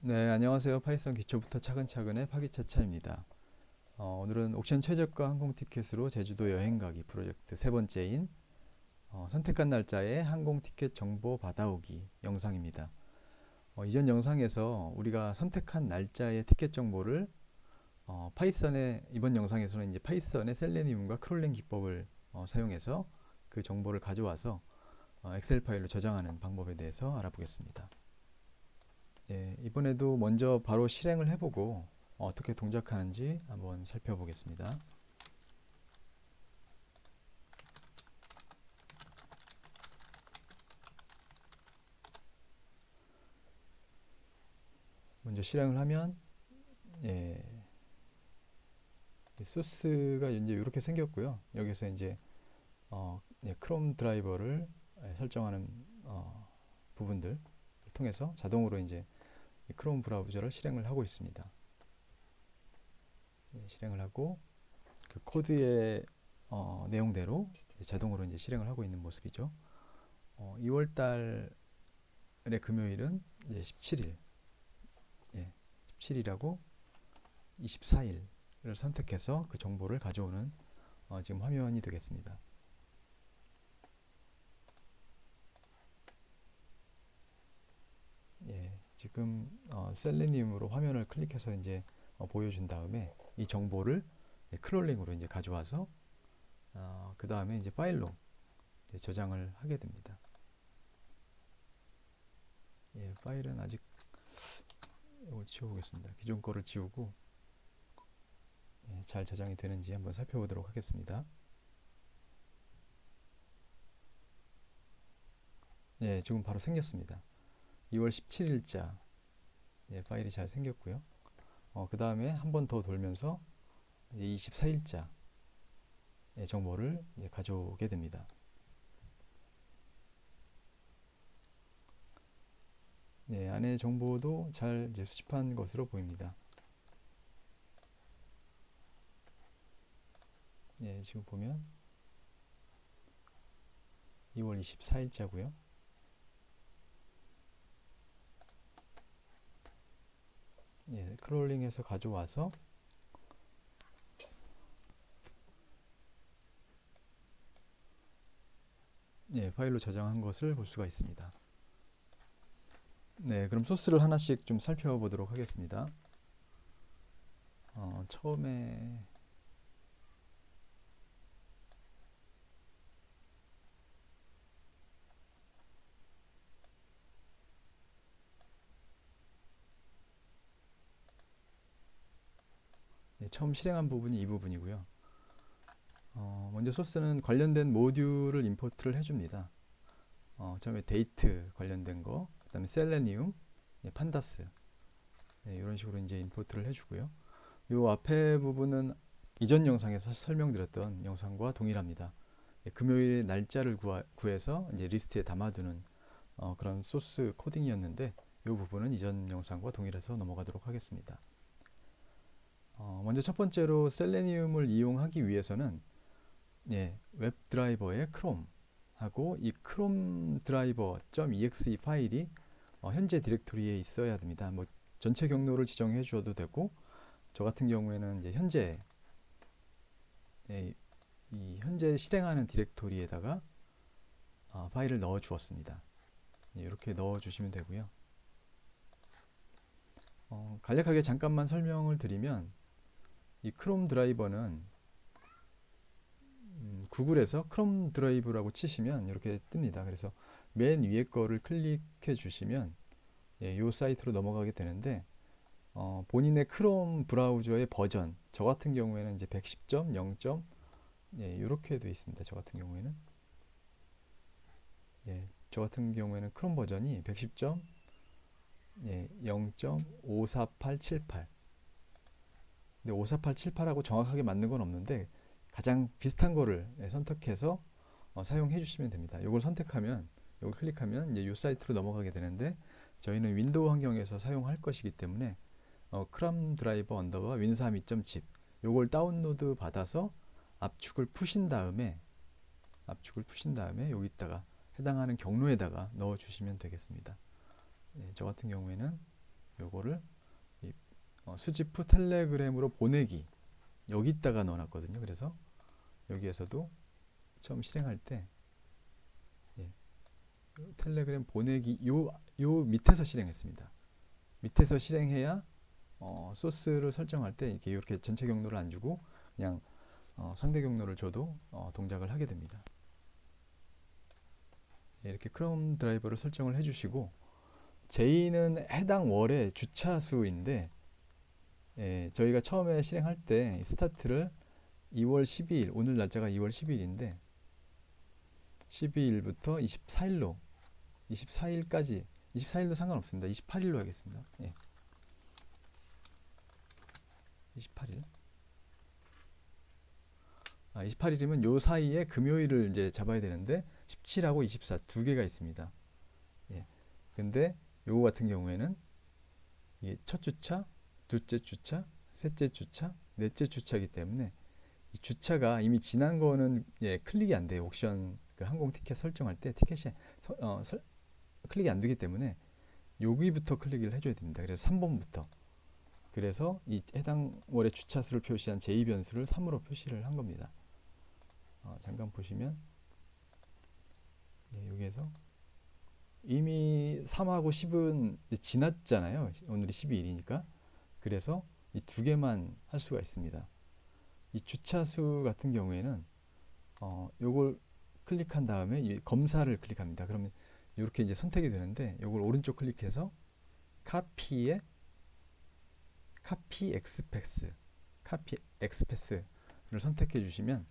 네, 안녕하세요. 파이썬 기초부터 차근차근의 파기차차입니다. 어, 오늘은 옥션 최저가 항공 티켓으로 제주도 여행 가기 프로젝트 세 번째인 어, 선택한 날짜에 항공 티켓 정보 받아오기 영상입니다. 어, 이전 영상에서 우리가 선택한 날짜의 티켓 정보를 어, 파이썬의 이번 영상에서는 이제 파이썬의 셀레니움과 크롤링 기법을 어, 사용해서 그 정보를 가져와서 어, 엑셀 파일로 저장하는 방법에 대해서 알아보겠습니다. 네, 이번에도 먼저 바로 실행을 해보고 어떻게 동작하는지 한번 살펴보겠습니다. 먼저 실행을 하면 예, 이 소스가 이제 이렇게 생겼고요. 여기서 이제 어, 예, 크롬 드라이버를 예, 설정하는 어, 부분들 통해서 자동으로 이제 이 크롬 브라우저를 실행을 하고 있습니다. 예, 실행을 하고 그 코드의 어, 내용대로 이제 자동으로 이제 실행을 하고 있는 모습이죠. 어, 2월 달의 금요일은 이제 17일, 예, 17일하고 24일을 선택해서 그 정보를 가져오는 어, 지금 화면이 되겠습니다. 예, 지금 어, 셀레니움으로 화면을 클릭해서 이제 어, 보여준 다음에 이 정보를 예, 크롤링으로 이제 가져와서 어, 그 다음에 이제 파일로 이제 저장을 하게 됩니다. 예, 파일은 아직 이걸 지워보겠습니다. 기존 거를 지우고 예, 잘 저장이 되는지 한번 살펴보도록 하겠습니다. 예, 지금 바로 생겼습니다. 2월 17일자 예, 파일이 잘 생겼고요. 어, 그 다음에 한 번 더 돌면서 24일자 예, 정보를 가져오게 됩니다. 예, 안에 정보도 잘 수집한 것으로 보입니다. 예, 지금 보면 2월 24일자고요. 예, 크롤링해서 가져와서 예, 파일로 저장한 것을 볼 수가 있습니다. 네, 그럼 소스를 하나씩 좀 살펴보도록 하겠습니다. 어, 처음에 처음 실행한 부분이 이 부분이고요. 어, 먼저 소스는 관련된 모듈을 임포트를 해줍니다. 어, 처음에 데이트 관련된 거, 그 다음에 셀레니움, 예, 판다스 네, 이런 식으로 이제 임포트를 해주고요. 이 앞에 부분은 이전 영상에서 설명드렸던 영상과 동일합니다. 예, 금요일 날짜를 구하, 구해서 이제 리스트에 담아두는 어, 그런 소스 코딩이었는데 이 부분은 이전 영상과 동일해서 넘어가도록 하겠습니다. 어, 먼저 첫 번째로 셀레니움을 이용하기 위해서는 예, 웹 드라이버의 크롬 하고 이 크롬 드라이버.exe 파일이 어, 현재 디렉토리에 있어야 됩니다. 뭐 전체 경로를 지정해 주어도 되고 저 같은 경우에는 이제 현재 예, 이 현재 실행하는 디렉토리에다가 어, 파일을 넣어 주었습니다. 예, 이렇게 넣어 주시면 되고요. 어, 간략하게 잠깐만 설명을 드리면 이 크롬 드라이버는 음, 구글에서 크롬 드라이브라고 치시면 이렇게 뜹니다. 그래서 맨 위에 거를 클릭해 주시면 예, 이 사이트로 넘어가게 되는데 어, 본인의 크롬 브라우저의 버전 저 같은 경우에는 이제 110.0. 예, 이렇게 되어 있습니다. 저 같은 경우에는 예, 저 같은 경우에는 크롬 버전이 110. 예, 0.54878 근데 54878하고 정확하게 맞는 건 없는데 가장 비슷한 거를 예, 선택해서 어, 사용해 주시면 됩니다. 이걸 선택하면 이걸 클릭하면 이제 이 사이트로 넘어가게 되는데 저희는 윈도우 환경에서 사용할 것이기 때문에 어, 크람 드라이버 언더바 윈삼 2.10 요걸 다운로드 받아서 압축을 푸신 다음에 압축을 푸신 다음에 여기다가 해당하는 경로에다가 넣어 주시면 되겠습니다. 예, 저 같은 경우에는 요거를 이, 어, 후 텔레그램으로 보내기 여기다가 넣어놨거든요. 그래서 여기에서도 처음 실행할 때 예, 요 텔레그램 보내기 요, 요 밑에서 실행했습니다. 밑에서 실행해야 어, 소스를 설정할 때 이렇게 이렇게 전체 경로를 안 주고 그냥 어, 상대 경로를 줘도 어, 동작을 하게 됩니다. 예, 이렇게 크롬 드라이버를 설정을 해주시고 J는 해당 월의 주차 수인데 예, 저희가 처음에 실행할 때이 스타트를 2월 12일 오늘 날짜가 2월 12일인데 12일부터 24일로 24일까지 24일도 상관없습니다. 28일로 하겠습니다. 예. 28일. 아, 28일이면 요 사이에 금요일을 이제 잡아야 되는데 17하고 24 두 개가 있습니다. 예. 근데 요거 같은 경우에는 첫 주차, 둘째 주차, 셋째 주차, 넷째 주차이기 때문에 이 주차가 이미 지난 거는 예, 클릭이 안 돼요. 옥션 그 항공 티켓 설정할 때 티켓이 서, 어, 설, 클릭이 안 되기 때문에 여기부터 클릭을 해줘야 됩니다. 그래서 3번부터 그래서 이 해당 월의 주차 수를 표시한 제2 변수를 3으로 표시를 한 겁니다. 어, 잠깐 보시면 예, 여기에서 이미 3하고 10은 이제 지났잖아요. 오늘이 12일이니까. 그래서 이 두 개만 할 수가 있습니다. 이 주차수 같은 경우에는 어, 요걸 클릭한 다음에 이 검사를 클릭합니다. 그러면 이렇게 이제 선택이 되는데 요걸 오른쪽 클릭해서 카피에 카피 엑스패스 카피 엑스패스를 선택해 주시면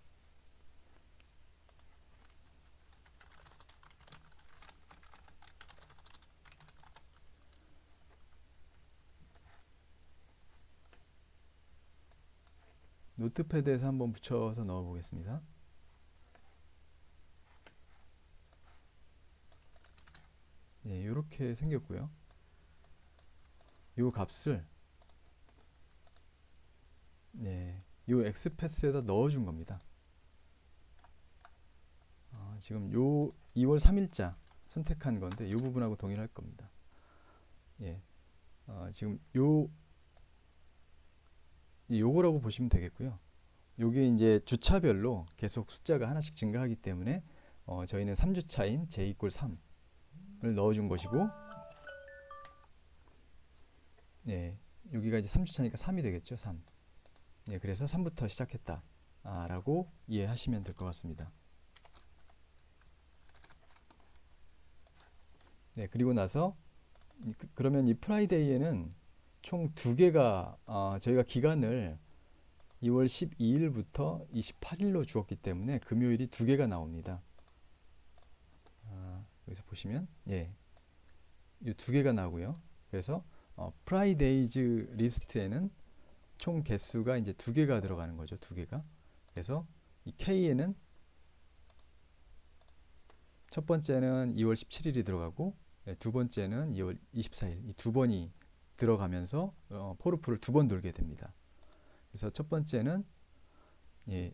노트패드에서 한번 붙여서 넣어 보겠습니다. 예, 이렇게 생겼고요. 요 값을 네, 요 엑스패스에다 넣어 준 겁니다. 어, 지금 요 2월 3일자 선택한 건데 요 부분하고 동일할 겁니다. 예, 어, 지금 요 요거라고 보시면 되겠고요. 요게 이제 주차별로 계속 숫자가 하나씩 증가하기 때문에 어, 저희는 3주차인 j 이꼴 3을 넣어준 것이고 네, 여기가 이제 3주차니까 3이 되겠죠. 3. 네, 그래서 3부터 시작했다. 아, 라고 이해하시면 될 것 같습니다. 네, 그리고 나서 그, 그러면 이 프라이데이에는 총 두 개가 어, 저희가 기간을 2월 12일부터 28일로 주었기 때문에 금요일이 두 개가 나옵니다. 아, 여기서 보시면 예, 이 두 개가 나오고요. 그래서 어, 프라이데이즈 리스트에는 총 개수가 이제 두 개가 들어가는 거죠. 두 개가. 그래서 이 K에는 첫 번째는 2월 17일이 들어가고 네, 두 번째는 2월 24일 이 두 번이 들어가면서 어, 포르프를 두 번 돌게 됩니다. 그래서 첫 번째는 예,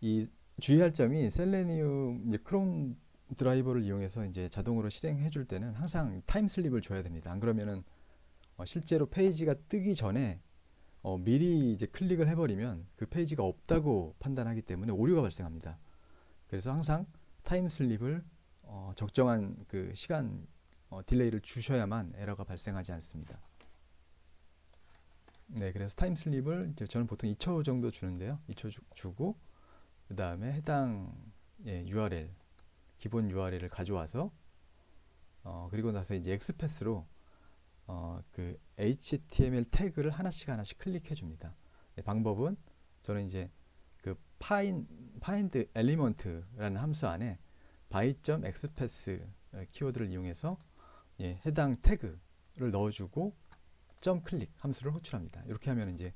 이 주의할 점이 셀레니움 크롬 드라이버를 이용해서 이제 자동으로 실행해 줄 때는 항상 타임 슬립을 줘야 됩니다. 안 그러면은 어, 실제로 페이지가 뜨기 전에 어, 미리 이제 클릭을 해버리면 그 페이지가 없다고 판단하기 때문에 오류가 발생합니다. 그래서 항상 타임 슬립을 어, 적정한 그 시간 어, 딜레이를 주셔야만 에러가 발생하지 않습니다. 네, 그래서 타임 슬립을 이제 저는 보통 2초 정도 주는데요. 2초 주, 주고 그 다음에 해당 예, URL 기본 URL을 가져와서 어, 그리고 나서 이제 엑스패스로 어, 그 HTML 태그를 하나씩 하나씩 클릭해 줍니다. 네, 방법은 저는 이제 그 find element라는 함수 안에 by.express 키워드를 이용해서 예, 해당 태그를 넣어주고 점 클릭 함수를 호출합니다. 이렇게 하면 이제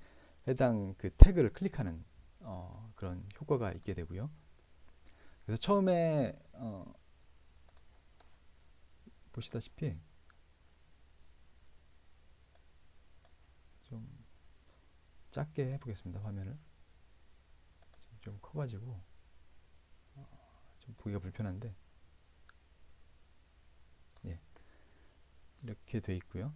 해당 그 태그를 클릭하는 어, 그런 효과가 있게 되고요. 그래서 처음에 어, 보시다시피 좀 작게 해보겠습니다. 화면을 좀 커가지고 어, 좀 보기가 불편한데 예 이렇게 돼 있고요.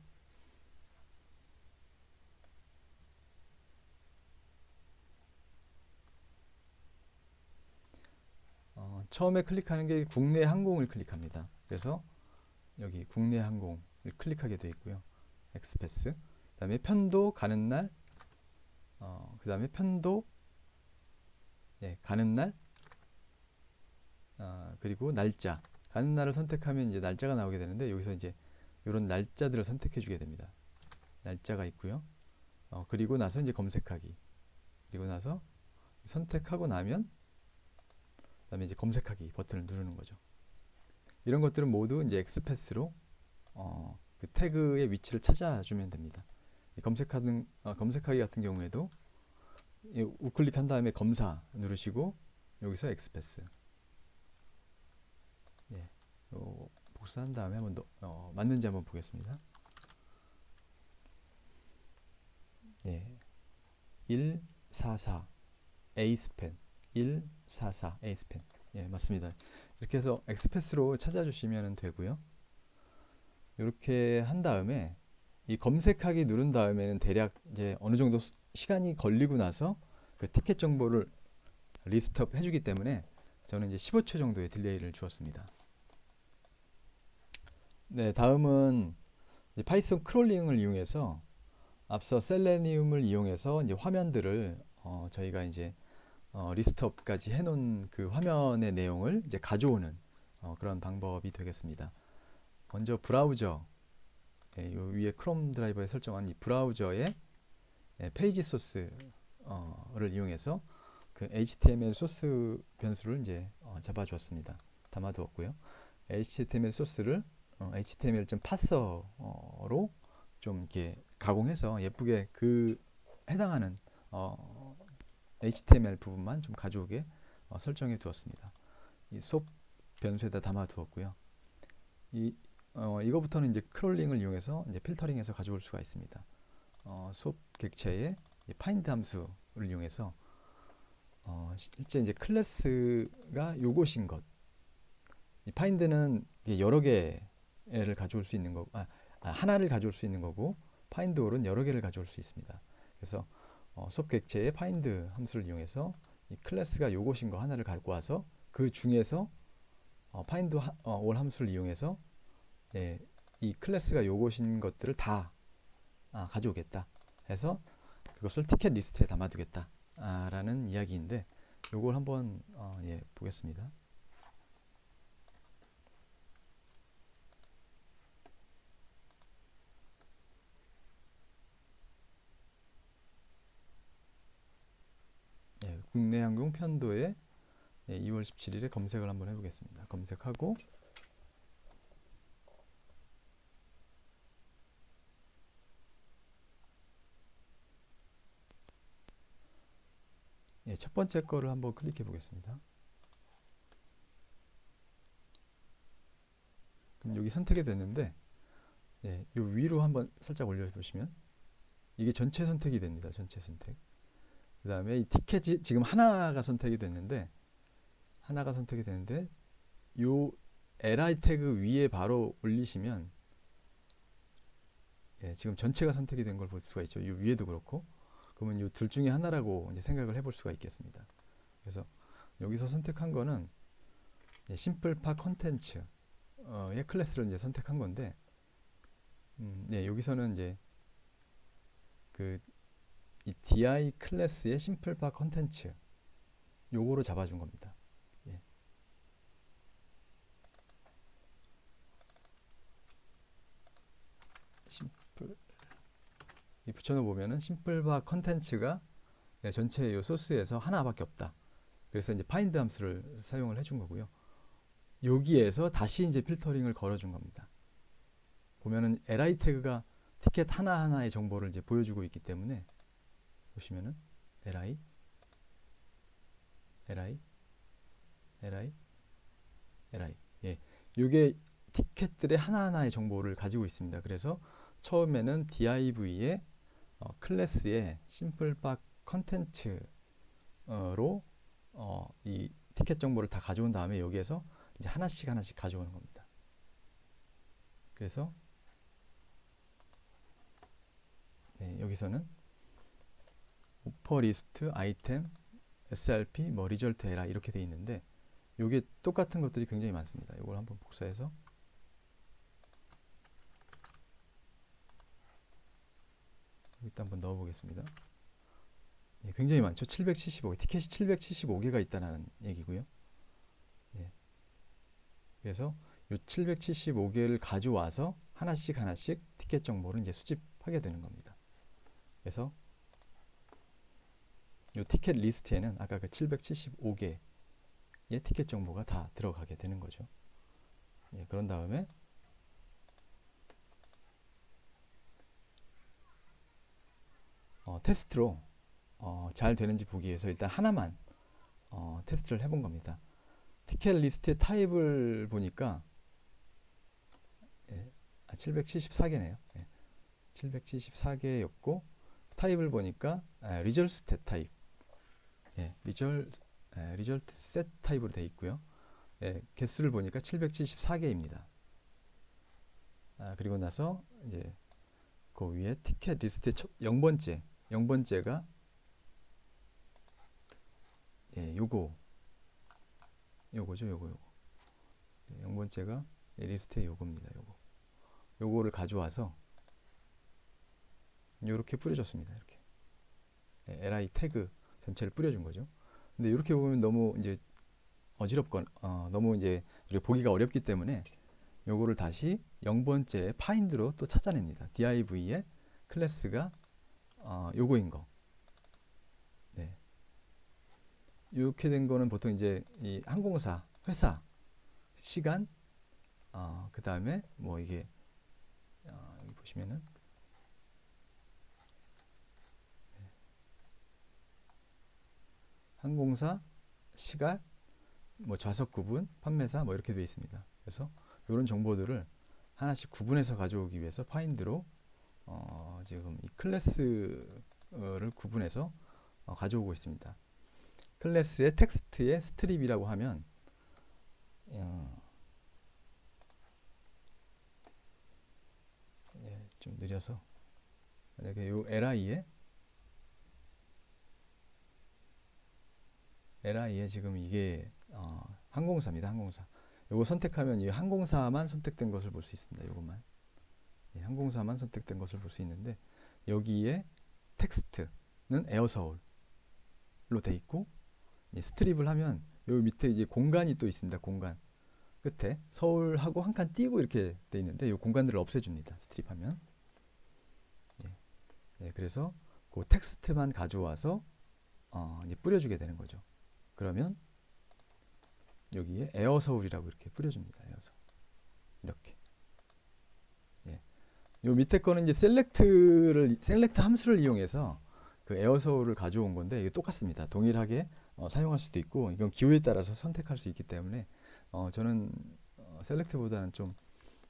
처음에 클릭하는 게 국내 항공을 클릭합니다. 그래서 여기 국내 항공을 클릭하게 되어 있고요. 엑스패스. 그 다음에 편도 가는 날 어, 그 다음에 편도 예, 가는 날 아, 그리고 날짜 가는 날을 선택하면 이제 날짜가 나오게 되는데 여기서 이제 이런 날짜들을 선택해 주게 됩니다. 날짜가 있고요. 어, 그리고 나서 이제 검색하기. 그리고 나서 선택하고 나면 그 다음에 이제 검색하기 버튼을 누르는 거죠. 이런 것들은 모두 이제 엑스패스로 어, 그 태그의 위치를 찾아주면 됩니다. 이 검색하는 어, 검색하기 같은 경우에도 이 우클릭 한 다음에 검사 누르시고 여기서 엑스패스 예, 요 복사한 다음에 한번 더, 어, 맞는지 한번 보겠습니다. 예, 144 에이스펜 144 에이스펜 예 맞습니다. 이렇게 해서 엑스패스로 찾아주시면 되고요. 이렇게 한 다음에 이 검색하기 누른 다음에는 대략 이제 어느 정도 수- 시간이 걸리고 나서 그 티켓 정보를 리스트업 해주기 때문에 저는 이제 15초 정도의 딜레이를 주었습니다. 네, 다음은 파이썬 크롤링을 이용해서 앞서 셀레니움을 이용해서 이제 화면들을 어, 저희가 이제 어, 리스트업까지 해놓은 그 화면의 내용을 이제 가져오는 어, 그런 방법이 되겠습니다. 먼저 브라우저 예, 요 위에 크롬 드라이버에 설정한 이 브라우저의 예, 페이지 소스를 이용해서 그 HTML 소스 변수를 이제 어, 잡아주었습니다. 담아두었고요. HTML 소스를 어, HTML.parser로 좀 이렇게 가공해서 예쁘게 그 해당하는 어, HTML 부분만 좀 가져오게 어, 설정해 두었습니다. 이 수업 변수에다 담아 두었고요. 이 어, 이거부터는 이제 크롤링을 이용해서 이제 필터링해서 가져올 수가 있습니다. 어, 수업 객체의 파인드 함수를 이용해서 어, 실제 이제 클래스가 요것인 것. 이 파인드는 여러 개를 가져올 수 있는 거, 아, 아, 하나를 가져올 수 있는 거고, 파인드 올은 여러 개를 가져올 수 있습니다. 그래서 어, 수업 객체의 파인드 함수를 이용해서 이 클래스가 요것인 거 하나를 갖고 와서 그 중에서 어, 파인드 하, 어, 올 함수를 이용해서 예, 이 클래스가 요것인 것들을 다 아, 가져오겠다 해서 그것을 티켓 리스트에 담아두겠다 아, 라는 이야기인데 요걸 한번 어, 예, 보겠습니다. 예, 국내 항공 편도에 예, 2월 17일에 검색을 한번 해보겠습니다. 검색하고 예, 첫 번째 거를 한번 클릭해 보겠습니다. 그럼 여기 선택이 됐는데 예, 요 위로 한번 살짝 올려 보시면 이게 전체 선택이 됩니다. 전체 선택. 그 다음에 이 티켓이 지금 하나가 선택이 됐는데 하나가 선택이 되는데 요 li 태그 위에 바로 올리시면 예, 지금 전체가 선택이 된 걸 볼 수가 있죠. 이 위에도 그렇고 그러면 이 둘 중에 하나라고 이제 생각을 해볼 수가 있겠습니다. 그래서 여기서 선택한 거는 심플파 컨텐츠의 클래스를 이제 선택한 건데, 음, 네, 여기서는 이제 그 이 di 클래스의 심플파 컨텐츠 요거로 잡아준 겁니다. 예. 심플 이 붙여놓 보면은 심플바 컨텐츠가 네, 전체 요 소스에서 하나밖에 없다. 그래서 이제 파인드 함수를 사용을 해준 거고요. 여기에서 다시 이제 필터링을 걸어준 겁니다. 보면은 li 태그가 티켓 하나 하나의 정보를 이제 보여주고 있기 때문에 보시면은 li li li li 예, 요게 티켓들의 하나 하나의 정보를 가지고 있습니다. 그래서 처음에는 div의 어, 클래스의 심플박 컨텐츠로 어, 이 티켓 정보를 다 가져온 다음에 여기에서 이제 하나씩 하나씩 가져오는 겁니다. 그래서 네, 여기서는 오퍼 리스트 아이템 SRP 뭐 리절트 에라 이렇게 돼 있는데 요게 똑같은 것들이 굉장히 많습니다. 이걸 한번 복사해서 여기다 한번 넣어 보겠습니다. 예, 굉장히 많죠. 775개, 티켓이 775개가 있다는 얘기고요. 예. 그래서 요 775개를 가져와서 하나씩 하나씩 티켓 정보를 이제 수집하게 되는 겁니다. 그래서 요 티켓 리스트에는 아까 그 775개의 티켓 정보가 다 들어가게 되는 거죠. 예, 그런 다음에 어, 테스트로 어, 잘 되는지 보기 위해서 일단 하나만 어, 테스트를 해본 겁니다. 티켓 리스트의 타입을 보니까 예, 아, 774개네요. 예, 774개였고 타입을 보니까 아, 리절 스탯 타입, 예, 리절 예, 리절트 셋 타입으로 되어 있고요. 예, 개수를 보니까 774개입니다. 아, 그리고 나서 이제 그 위에 티켓 리스트의 첫 0번째, 0번째가 예, 요거 요거죠, 요거 요거. 예, 0번째가 이 리스트의 요겁니다. 요거. 요거를 가져와서 요렇게 뿌려줬습니다. 이렇게. 예, li 태그 전체를 뿌려준 거죠. 근데 이렇게 보면 너무 이제 어지럽건 어, 너무 이제 우리가 보기가 어렵기 때문에 요거를 다시 0번째 파인드로 또 찾아냅니다. div의 클래스가 어, 요거인 거. 네. 이렇게 된 거는 보통 이제 이 항공사, 회사, 시간, 어, 그 다음에 뭐 이게 어, 보시면은 항공사, 시간, 뭐 좌석 구분, 판매사 뭐 이렇게 되어 있습니다. 그래서 이런 정보들을 하나씩 구분해서 가져오기 위해서 파인드로 어, 지금 이 클래스를 구분해서 어, 가져오고 있습니다. 클래스의 텍스트의 스트립이라고 하면 어, 예, 좀 느려서 만약에 요 li에 li에 지금 이게 어, 항공사입니다. 항공사. 요거 선택하면 이 항공사만 선택된 것을 볼 수 있습니다. 요것만. 예, 항공사만 선택된 것을 볼 수 있는데 여기에 텍스트는 에어서울로 돼 있고 예, 스트립을 하면 요 밑에 이제 공간이 또 있습니다. 공간 끝에 서울하고 한 칸 띄고 이렇게 돼 있는데 요 공간들을 없애줍니다. 스트립하면 예, 예, 그래서 그 텍스트만 가져와서 어, 이제 뿌려주게 되는 거죠. 그러면 여기에 에어 서울이라고 이렇게 뿌려줍니다. 에어 서울 이렇게 예. 요 밑에 거는 이제 셀렉트를 셀렉트 함수를 이용해서 그 에어 서울을 가져온 건데 이게 똑같습니다. 동일하게 어, 사용할 수도 있고 이건 기호에 따라서 선택할 수 있기 때문에 어, 저는 어, 셀렉트보다는 좀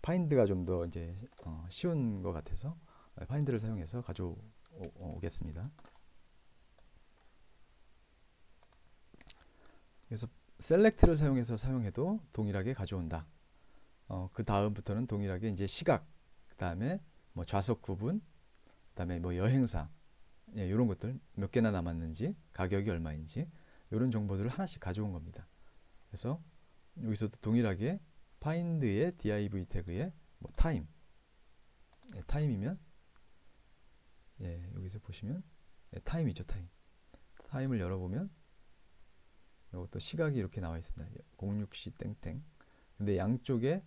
파인드가 좀 더 이제 어, 쉬운 것 같아서 어, 파인드를 사용해서 가져오겠습니다. 그래서 셀렉트를 사용해서 사용해도 동일하게 가져온다. 어, 그 다음부터는 동일하게 이제 시각, 그 다음에 뭐 좌석 구분, 그 다음에 뭐 여행사, 예, 이런 것들 몇 개나 남았는지, 가격이 얼마인지 이런 정보들을 하나씩 가져온 겁니다. 그래서 여기서도 동일하게 find의 div 태그에 뭐 time, 예, time이면 예, 여기서 보시면 예, time이죠, time. time을 열어보면 이것도 시각이 이렇게 나와 있습니다. 06시 땡땡. 근데 양쪽에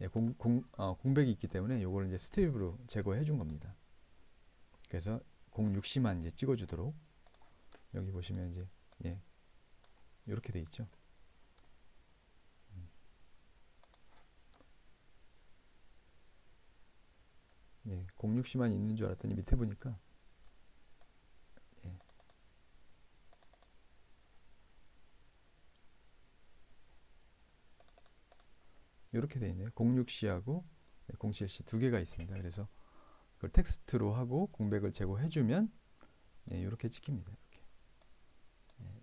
예, 공, 공, 어, 공백이 있기 때문에 이걸 이제 스트립으로 제거해 준 겁니다. 그래서 06시만 이제 찍어주도록 여기 보시면 이제 예, 이렇게 돼 있죠. 음. 예, 06시만 있는 줄 알았더니 밑에 보니까 이렇게 돼 있네요. 06C하고 07C 두 개가 있습니다. 그래서 그걸 텍스트로 하고 공백을 제거해 주면 네, 이렇게 찍힙니다. 이렇게. 네.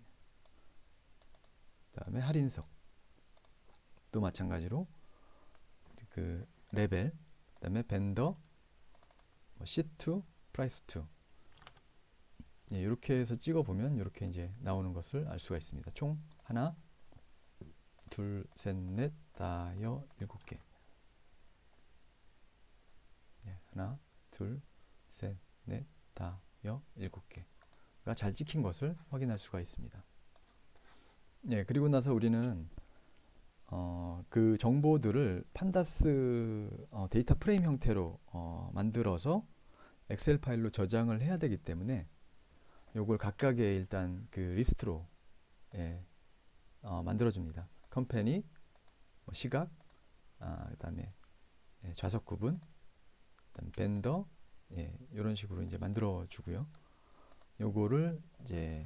그다음에 할인석 또 마찬가지로 그 레벨 그다음에 벤더 뭐 C2 프라이스 2 예, 이렇게 해서 찍어 보면 이렇게 이제 나오는 것을 알 수가 있습니다. 총 하나 둘, 셋, 넷, 다여, 일곱 개. 예, 하나, 둘, 셋, 넷, 다여, 일곱 개가 잘 찍힌 것을 확인할 수가 있습니다. 예, 그리고 나서 우리는 어, 그 정보들을 판다스 어, 데이터 프레임 형태로 어, 만들어서 엑셀 파일로 저장을 해야 되기 때문에 요걸 각각의 일단 그 리스트로 예, 어, 만들어줍니다. 컴퍼니, 뭐 시각, 아, 그다음에 예, 좌석 구분, 그다음 예, 이런 식으로 이제 만들어 주고요. 요거를 이제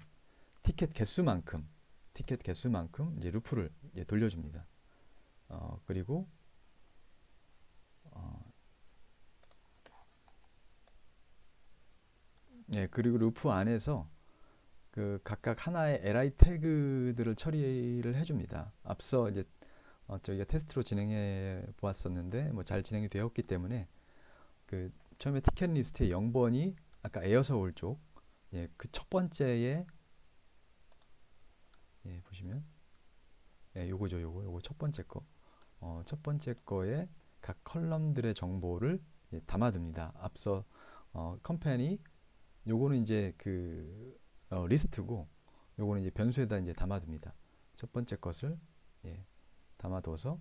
티켓 개수만큼 티켓 개수만큼 이제 루프를 이제 돌려줍니다. 어, 그리고 어, 예, 그리고 루프 안에서 그 각각 하나의 li 태그들을 처리를 해줍니다. 앞서 이제 어, 저희가 테스트로 진행해 보았었는데 뭐 잘 진행이 되었기 때문에 그 처음에 티켓 리스트의 0번이 아까 에어서 올 쪽, 예, 그 첫 번째에 예, 보시면 예, 요거죠, 요거, 요거 첫 번째 거, 어, 첫 번째 거에 각 컬럼들의 정보를 예, 담아둡니다. 앞서 어, 컴퍼니 요거는 이제 그 어, 리스트고 요거는 이제 변수에다 이제 담아둡니다. 첫 번째 것을 예, 담아둬서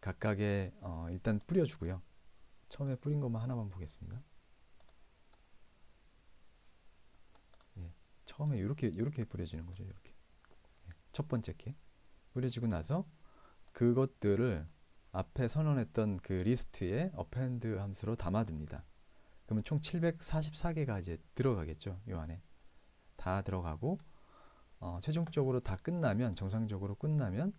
각각의 어, 일단 뿌려주고요. 처음에 뿌린 것만 하나만 보겠습니다. 예, 처음에 이렇게 이렇게 뿌려지는 거죠. 이렇게 예, 첫 번째 게 뿌려지고 나서 그것들을 앞에 선언했던 그 리스트에 어펜드 함수로 담아둡니다. 그러면 총 744개가 이제 들어가겠죠. 요 안에 다 들어가고 어, 최종적으로 다 끝나면 정상적으로 끝나면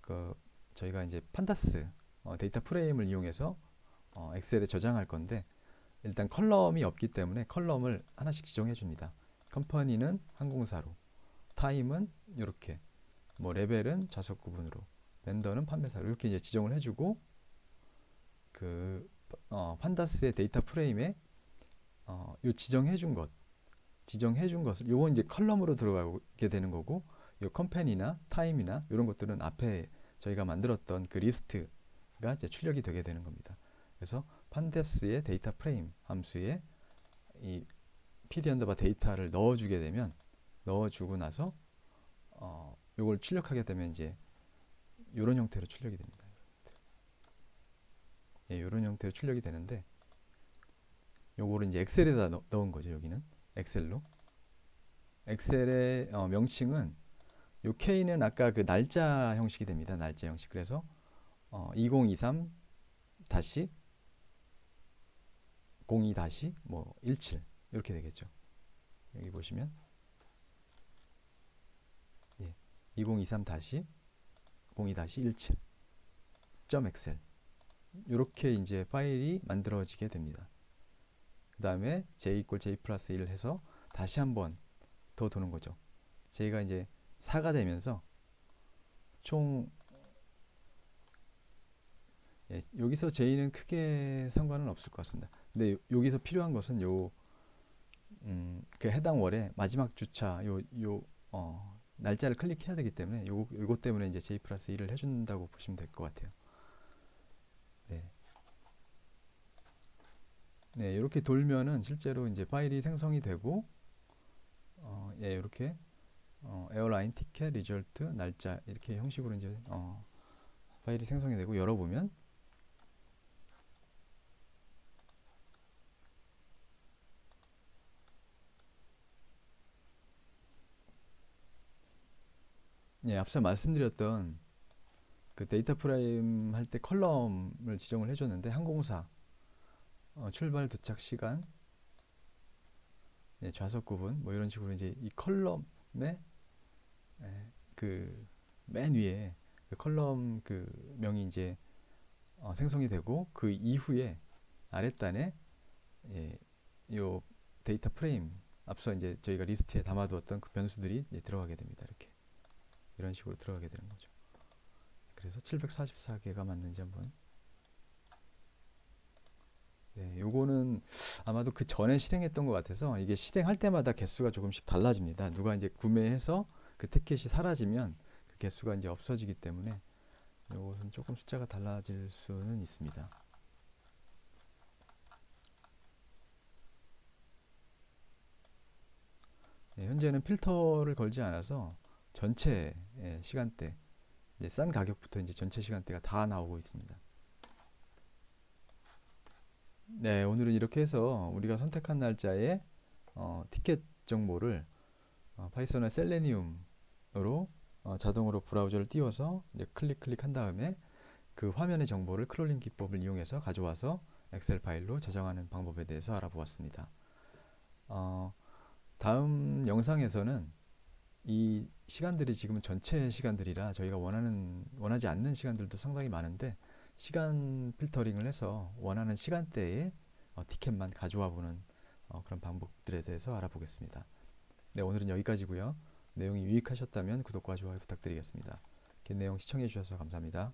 그 저희가 이제 판다스 어, 데이터 프레임을 이용해서 어, 엑셀에 저장할 건데 일단 컬럼이 없기 때문에 컬럼을 하나씩 지정해 줍니다. 컴퍼니는 항공사로, 타임은 이렇게, 뭐 레벨은 좌석 구분으로, 벤더는 판매사로 이렇게 이제 지정을 해주고 그 어, 판다스의 데이터 프레임에 어, 요 지정해 준 것, 지정해 준 것을 요건 이제 컬럼으로 들어가게 되는 거고 요 컴퍼니나 타임이나 이런 것들은 앞에 저희가 만들었던 그 리스트가 이제 출력이 되게 되는 겁니다. 그래서 판데스의 데이터 프레임 함수에 이 pd 언더바 데이터를 넣어주게 되면 넣어주고 나서 어, 요걸 출력하게 되면 이제 이런 형태로 출력이 됩니다. 예, 이런 형태로 출력이 되는데 요거를 이제 엑셀에다 넣, 넣은 거죠. 여기는 엑셀로 엑셀의 어, 명칭은 요 K는 아까 그 날짜 형식이 됩니다. 날짜 형식. 그래서 어, 2023 다시 02 다시 뭐 17 이렇게 되겠죠. 여기 보시면 예, 2023 다시 02 다시 17 점 엑셀 이렇게 이제 파일이 만들어지게 됩니다. 그 다음에 j 이퀄 j 플러스 1 해서 다시 한 번 더 도는 거죠. j가 이제 4가 되면서 총 예, 여기서 j는 크게 상관은 없을 것 같습니다. 근데 요- 여기서 필요한 것은 요, 음, 그 해당 월의 마지막 주차 요, 요, 어, 날짜를 클릭해야 되기 때문에 요, 요것 때문에 이제 j 플러스 1을 해준다고 보시면 될 것 같아요. 네. 네, 이렇게 돌면은 실제로 이제 파일이 생성이 되고, 어, 예, 이렇게 어, 에어라인 티켓 리절트 날짜 이렇게 형식으로 이제 어, 파일이 생성이 되고 열어보면 예, 앞서 말씀드렸던 그 데이터 프레임 할 때 컬럼을 지정을 해줬는데 항공사 어, 출발 도착 시간 예, 좌석 구분 뭐 이런 식으로 이제 이 컬럼에 그맨 위에 그 컬럼 그 명이 이제 어, 생성이 되고 그 이후에 아랫단에 예, 요 데이터 프레임 앞서 이제 저희가 리스트에 담아두었던 그 변수들이 이제 들어가게 됩니다. 이렇게 이런 식으로 들어가게 되는 거죠. 그래서 744개가 맞는지 한번 네, 요거는 아마도 그 전에 실행했던 것 같아서 이게 실행할 때마다 개수가 조금씩 달라집니다. 누가 이제 구매해서 그 티켓이 사라지면 그 개수가 이제 없어지기 때문에 이것은 조금 숫자가 달라질 수는 있습니다. 네, 현재는 필터를 걸지 않아서 전체 예, 시간대 싼 가격부터 이제 전체 시간대가 다 나오고 있습니다. 네, 오늘은 이렇게 해서 우리가 선택한 날짜에 어, 티켓 정보를 어, 파이썬의 셀레니움으로 어, 자동으로 브라우저를 띄워서 이제 클릭 클릭한 다음에 그 화면의 정보를 크롤링 기법을 이용해서 가져와서 엑셀 파일로 저장하는 방법에 대해서 알아보았습니다. 어, 다음 영상에서는 이 시간들이 지금 전체 시간들이라 저희가 원하는 원하지 않는 시간들도 상당히 많은데 시간 필터링을 해서 원하는 시간대에 어, 티켓만 가져와 보는 어, 그런 방법들에 대해서 알아보겠습니다. 네, 오늘은 여기까지고요. 내용이 유익하셨다면 구독과 좋아요 부탁드리겠습니다. 긴 내용 시청해 주셔서 감사합니다.